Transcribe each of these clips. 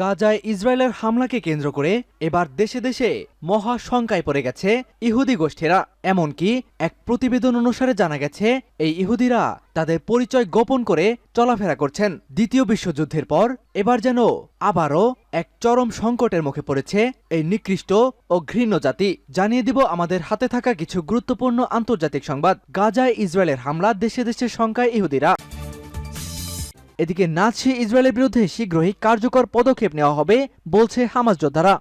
গাজায় ইসরায়েলের হামলাকে কেন্দ্র করে এবার দেশে দেশে মহা শঙ্কায় পড়ে গেছে ইহুদি গোষ্ঠীরা। এমনকি এক প্রতিবেদন অনুসারে জানা গেছে, এই ইহুদিরা তাদের পরিচয় গোপন করে চলাফেরা করছেন। দ্বিতীয় বিশ্বযুদ্ধের পর এবার যেন আবারও এক চরম সংকটের মুখে পড়েছে এই নিকৃষ্ট ও ঘৃণ্য জাতি। জানিয়ে দিব আমাদের হাতে থাকা কিছু গুরুত্বপূর্ণ আন্তর্জাতিক সংবাদ। গাজায় ইসরায়েলের হামলা, দেশে দেশে শঙ্কায় ইহুদিরা। এদিকে নাচি ইসরায়েলের বিরুদ্ধে শীঘ্রই কার্যকর পদক্ষেপ নেওয়া হবে বলছে হামাস যোদ্ধারা।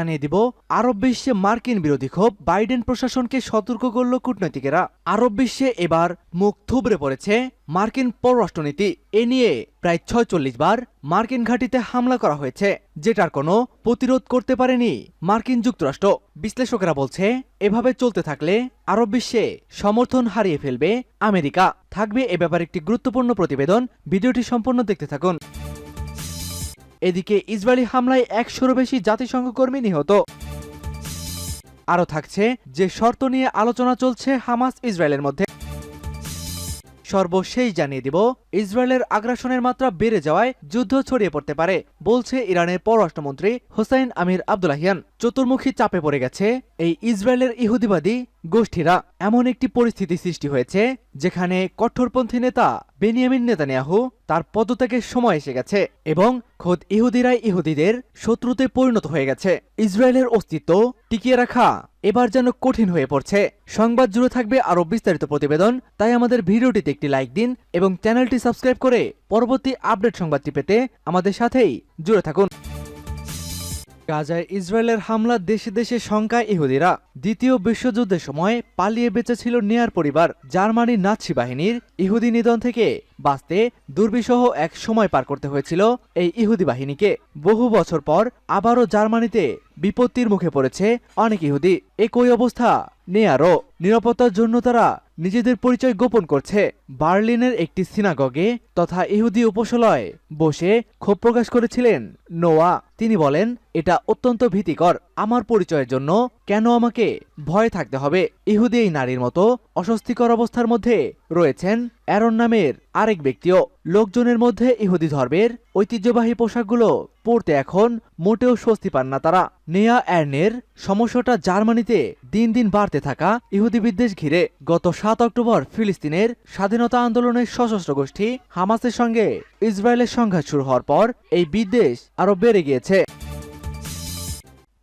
জানিয়ে দিব, আরব বিশ্বে মার্কিন বিরোধী ক্ষোভ বাইডেন প্রশাসনকে সতর্ক করল কূটনৈতিকেরা। আরব বিশ্বে এবার মুখ থুবড়ে পড়েছে মার্কিন পররাষ্ট্রনীতি। এ নিয়ে প্রায় ছয়চল্লিশ বার মার্কিন ঘাঁটিতে হামলা করা হয়েছে, যেটার কোনো প্রতিরোধ করতে পারেনি মার্কিন যুক্তরাষ্ট্র। বিশ্লেষকেরা বলছে, এভাবে চলতে থাকলে আরব বিশ্বে সমর্থন হারিয়ে ফেলবে আমেরিকা। থাকবে এ ব্যাপারে একটি গুরুত্বপূর্ণ প্রতিবেদন। ভিডিওটি সম্পূর্ণ দেখতে থাকুন। এদিকে ইসরায়েলি হামলায় একশোরও বেশি জাতিসংঘ কর্মী নিহত। আরও থাকছে যে শর্ত নিয়ে আলোচনা চলছে হামাস ইসরায়েলের মধ্যে। সর্বশেষ জানিয়ে দিব, ইসরায়েলের আগ্রাসনের মাত্রা বেড়ে যাওয়ায় যুদ্ধ ছড়িয়ে পড়তে পারে, বলছে ইরানের পররাষ্ট্রমন্ত্রী হোসাইন আমির আব্দুলাহিয়ান চতুর্মুখী চাপে পড়ে গেছে এই ইসরায়েলের ইহুদিবাদী গোষ্ঠীরা এমন একটি পরিস্থিতি সৃষ্টি হয়েছে, যেখানে কঠোরপন্থী নেতা বেনিয়ামিন নেতানিয়াহু তার পদত্যাগের সময় এসে গেছে এবং খোদ ইহুদিরাই ইহুদিদের শত্রুতে পরিণত হয়ে গেছে। ইসরায়েলের অস্তিত্ব টিকিয়ে রাখা এবার যেন কঠিন হয়ে পড়ছে। সংবাদ জুড়ে থাকবে আরও বিস্তারিত প্রতিবেদন, তাই আমাদের ভিডিওটিতে একটি লাইক দিন এবং চ্যানেলটি সাবস্ক্রাইব করে পরবর্তী আপডেট সংবাদটি পেতে আমাদের সাথেই জুড়ে থাকুন। গাজায় ইসরায়েলের হামলা দেশে দেশে শঙ্কায় ইহুদিরা। দ্বিতীয় বিশ্বযুদ্ধের সময় পালিয়ে বেঁচেছিল নেয়ার পরিবার, জার্মানির নাৎসি বাহিনীর ইহুদি নিধন থেকে। বাঁচতে দুর্বিষহ এক সময় পার করতে হয়েছিল এই ইহুদি বাহিনীকে। বহু বছর পর আবারও জার্মানিতে বিপত্তির মুখে পড়েছে অনেক ইহুদি। একই অবস্থা। নেয়ারও নিরাপত্তার জন্য তারা নিজেদের পরিচয় গোপন করছে। বার্লিনের একটি সিনাগগে তথা ইহুদি উপশলয়ে বসে ক্ষোভ প্রকাশ করেছিলেন। নোয়া, তিনি বলেন, এটা অত্যন্ত ভীতিকর। আমার পরিচয়ের জন্য কেন আমাকে ভয় থাকতে হবে? ইহুদি এই নারীর মতো অস্বস্তিকর অবস্থার মধ্যে রয়েছেন। অ্যারন নামের আরেক ব্যক্তিও। লোকজনের মধ্যে ইহুদি ধর্মের ঐতিহ্যবাহী পোশাকগুলো পরতে এখন মোটেও স্বস্তি পান না তারা। নেয়া অ্যার্নের সমস্যাটা জার্মানিতে দিন দিন বাড়তে থাকা ইহুদি বিদ্বেষ ঘিরে গত সাত অক্টোবর ফিলিস্তিনের স্বাধীনতা আন্দোলনের সশস্ত্র গোষ্ঠী হামাসের সঙ্গে ইসরায়েলের সংঘাত শুরু হওয়ার পর এই বিদ্বেষ আরও বেড়ে গিয়েছে।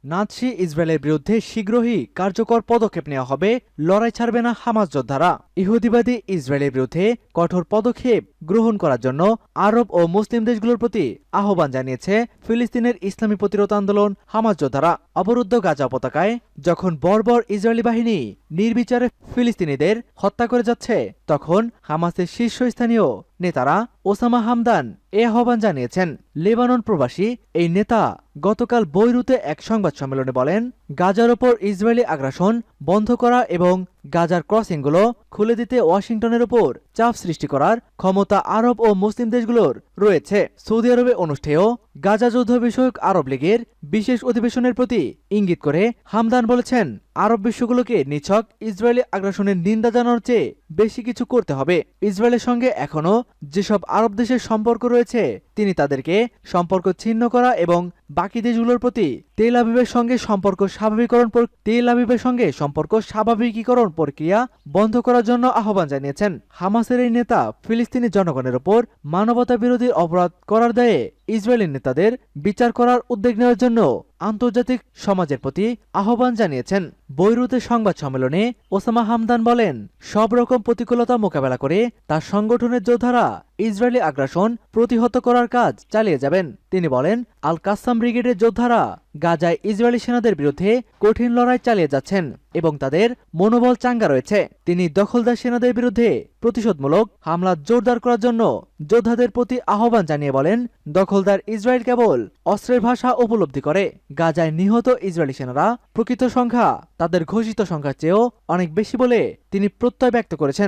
নাৎসি ইসরায়েলের বিরুদ্ধে শীঘ্রই কার্যকর পদক্ষেপ নেওয়া হবে, লড়াই ছাড়বে না হামাস যোদ্ধারা। ইহুদিবাদী ইসরায়েলের বিরুদ্ধে কঠোর পদক্ষেপ গ্রহণ করার জন্য আরব ও মুসলিম দেশগুলোর প্রতি আহ্বান জানিয়েছে ফিলিস্তিনের ইসলামী প্রতিরোধ আন্দোলন হামাস যোদ্ধারা। অবরুদ্ধ গাজা উপত্যকায় যখন বর্বর ইসরায়েলি বাহিনী নির্বিচারে ফিলিস্তিনিদের হত্যা করে যাচ্ছে, তখন হামাসের শীর্ষস্থানীয় নেতারা ওসামা হামদান এ আহ্বান জানিয়েছেন, লেবানন প্রবাসী এই নেতা গতকাল বৈরুতে এক সংবাদ সম্মেলনে বলেন, গাজার ওপর ইসরায়েলি আগ্রাসন বন্ধ করা এবং গাজার ক্রসিংগুলো খুলে দিতে ওয়াশিংটনের ওপর চাপ সৃষ্টি করার ক্ষমতা আরব ও মুসলিম দেশগুলোর রয়েছে। সৌদি আরবে অনুষ্ঠেয় গাজা যুদ্ধ বিষয়ক আরব লীগের বিশেষ অধিবেশনের প্রতি ইঙ্গিত করে হামদান বলেছেন, আরব বিশ্বগুলোকে নিছক ইসরায়েলি আগ্রাসনের নিন্দা জানানোর চেয়ে বেশি কিছু করতে হবে। ইসরায়েলের সঙ্গে এখনও যেসব আরব দেশের সম্পর্ক রয়েছে, তিনি তাদেরকে সম্পর্ক ছিন্ন করা এবং বাকি দেশগুলোর প্রতি তেল আবিবের সঙ্গে সম্পর্ক স্বাভাবিকরণ তেল আবিবের সঙ্গে সম্পর্ক স্বাভাবিকীকরণ প্রক্রিয়া বন্ধ করার জন্য আহ্বান জানিয়েছেন হামাসের এই নেতা ফিলিস্তিনি জনগণের ওপর মানবতা বিরোধী অপরাধ করার দায়ে ইসরায়েলি নেতাদের বিচার করার উদ্যোগ নেওয়ার জন্য আন্তর্জাতিক সমাজের প্রতি আহ্বান জানিয়েছেন। বৈরুতে সংবাদ সম্মেলনে ওসামা হামদান বলেন, সব রকম প্রতিকূলতা মোকাবেলা করে তার সংগঠনের যোদ্ধারা ইসরায়েলি আগ্রাসন প্রতিহত করার কাজ চালিয়ে যাবেন। তিনি বলেন আল কাসাম ব্রিগেডের যোদ্ধারা গাজায় ইসরায়েলি সেনাদের বিরুদ্ধে কঠিন লড়াই চালিয়ে যাচ্ছেন এবং তাদের মনোবল চাঙ্গা রয়েছে। তিনি দখলদার সেনাদের বিরুদ্ধে প্রতিশোধমূলক হামলা জোরদার করার জন্য যোদ্ধাদের প্রতি আহ্বান জানিয়ে বলেন, দখলদার ইসরায়েল কেবল অস্ত্রের ভাষা উপলব্ধি করে। গাজায় নিহত ইসরায়েলি সেনারা প্রকৃত সংখ্যা, তাদের ঘোষিত সংখ্যার চেয়েও অনেক বেশি বলে তিনি প্রত্যয় ব্যক্ত করেছেন।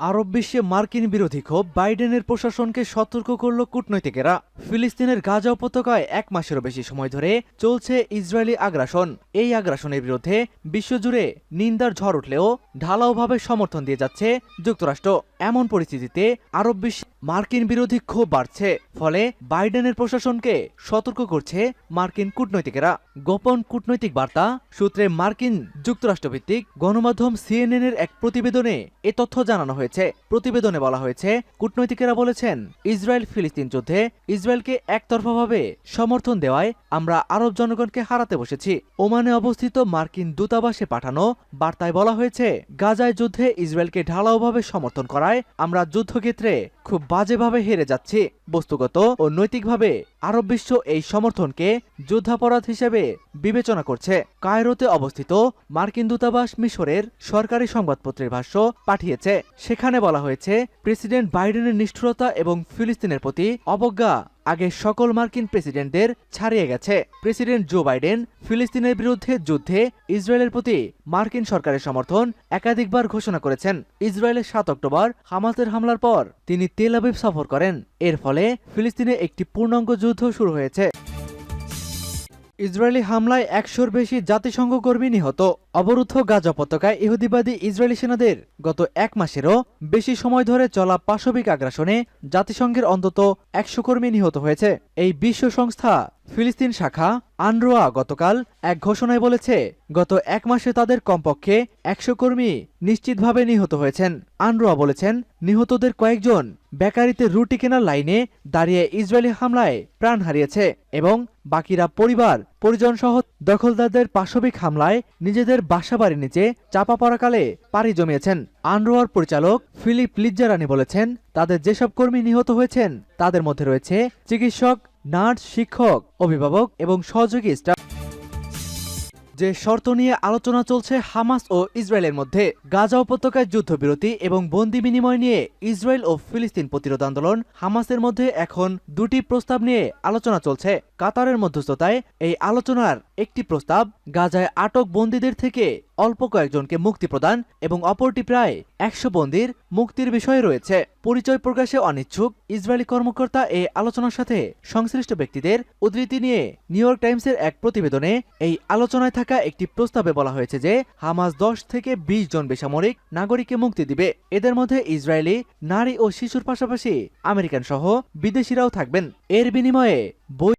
আরব বিশ্বে মার্কিন বিরোধী ক্ষোভ বাইডেনের প্রশাসনকে সতর্ক করল কূটনৈতিকেরা। ফিলিস্তিনের গাজা উপত্যকায় এক মাসেরও বেশি সময় ধরে চলছে ইসরায়েলি আগ্রাসন। এই আগ্রাসনের বিরুদ্ধে বিশ্বজুড়ে নিন্দার ঝড় উঠলেও ঢালাওভাবে সমর্থন দিয়ে যাচ্ছে যুক্তরাষ্ট্র। এমন পরিস্থিতিতে আরব বিশ্বে মার্কিন বিরোধী ক্ষোভ বাড়ছে, ফলে বাইডেনের প্রশাসনকে সতর্ক করছে মার্কিন কূটনৈতিকেরা। গোপন কূটনৈতিক বার্তা সূত্রে মার্কিন যুক্তরাষ্ট্রভিত্তিক গণমাধ্যম সিএনএন এর এক প্রতিবেদনে এ তথ্য জানানো হয়েছে। প্রতিবেদনে বলা হয়েছে, কূটনৈতিকেরা বলেছেন ইসরায়েল ফিলিস্তিন যুদ্ধে ইসরায়েলকে একতরফাভাবে সমর্থন দেওয়ায় আমরা আরব জনগণকে হারাতে বসেছি। ওমানে অবস্থিত মার্কিন দূতাবাসে পাঠানো বার্তায় বলা হয়েছে, গাজায় যুদ্ধে ইসরায়েলকে ঢালাওভাবে সমর্থন করায় আমরা যুদ্ধক্ষেত্রে খুব বাজেভাবে হেরে যাচ্ছে। বস্তুগত ও নৈতিকভাবে আরব বিশ্ব এই সমর্থনকে যুদ্ধাপরাধ হিসেবে বিবেচনা করছে। কায়রোতে অবস্থিত মার্কিন দূতাবাস মিশরের সরকারি সংবাদপত্রের ভাষ্য পাঠিয়েছে। সেখানে বলা হয়েছে, প্রেসিডেন্ট বাইডেনের নিষ্ঠুরতা এবং ফিলিস্তিনের প্রতি অবজ্ঞা আগে সকল মার্কিন প্রেসিডেন্টদের ছাড়িয়ে গেছে। প্রেসিডেন্ট জো বাইডেন ফিলিস্তিনের বিরুদ্ধে যুদ্ধে ইসরায়েলের প্রতি মার্কিন সরকারের সমর্থন একাধিকবার ঘোষণা করেছেন। ইসরায়েলের সাত অক্টোবর হামাসের হামলার পর তিনি তেল আবিব সফর করেন। এর ফলে ফিলিস্তিনে একটি পূর্ণাঙ্গ যুদ্ধ শুরু হয়েছে। ইসরায়েলি হামলায় একশোর বেশি জাতিসংঘ কর্মী নিহত। অবরুদ্ধ গাজা পতাকায় ইহুদিবাদী ইসরায়েলি সেনাদের গত এক মাসেরও বেশি সময় ধরে চলা পাশবিক আগ্রাসনে জাতিসংঘের অন্তত একশো কর্মী নিহত হয়েছে। এই বিশ্ব সংস্থা ফিলিস্তিন শাখা আনরোয়া গতকাল এক ঘোষণায় বলেছে, গত এক মাসে তাদের কমপক্ষে একশো কর্মী নিশ্চিতভাবে নিহত হয়েছেন। আনরোয়া বলেছেন, নিহতদের কয়েকজন বেকারিতে রুটি কেনার লাইনে দাঁড়িয়ে ইসরায়েলি হামলায় প্রাণ হারিয়েছে এবং বাকিরা পরিবার, পরিজন সহ দখলদারদের পাশবিক হামলায় নিজেদের বাসাবাড়ির নিচে চাপা পড়াকালে পাড়ি জমিয়েছেন। আনরোয়ার পরিচালক ফিলিপ লিজ্জারানি বলেছেন, তাদের যেসব কর্মী নিহত হয়েছেন, তাদের মধ্যে রয়েছে চিকিৎসক নার্স, শিক্ষক, অভিভাবক এবং সহযোগী স্টাফ যে শর্ত নিয়ে আলোচনা চলছে হামাস ও ইসরায়েলের মধ্যে, গাজা উপত্যকায় যুদ্ধবিরতি এবং বন্দি বিনিময় নিয়ে ইসরায়েল ও ফিলিস্তিন প্রতিরোধ আন্দোলন হামাসের মধ্যে এখন দুটি প্রস্তাব নিয়ে আলোচনা চলছে। কাতারের মধ্যস্থতায় এই আলোচনার একটি প্রস্তাব, গাজায় আটক বন্দীদের থেকে অল্প কয়েকজনকে মুক্তি প্রদান এবং অপরটি প্রায় একশো বন্দির মুক্তির বিষয়ে রয়েছে। পরিচয় প্রকাশে অনিচ্ছুক ইসরায়েলি কর্মকর্তা এই আলোচনার সাথে সংশ্লিষ্ট ব্যক্তিদের উদ্ধৃতি নিয়ে নিউ ইয়র্ক টাইমসের এক প্রতিবেদনে এই আলোচনায় থাকা একটি প্রস্তাবে বলা হয়েছে যে, হামাস দশ থেকে ২০ জন বেসামরিক নাগরিককে মুক্তি দিবে। এদের মধ্যে ইসরায়েলি নারী ও শিশুর পাশাপাশি আমেরিকান সহ বিদেশিরাও থাকবেন। এর বিনিময়ে বই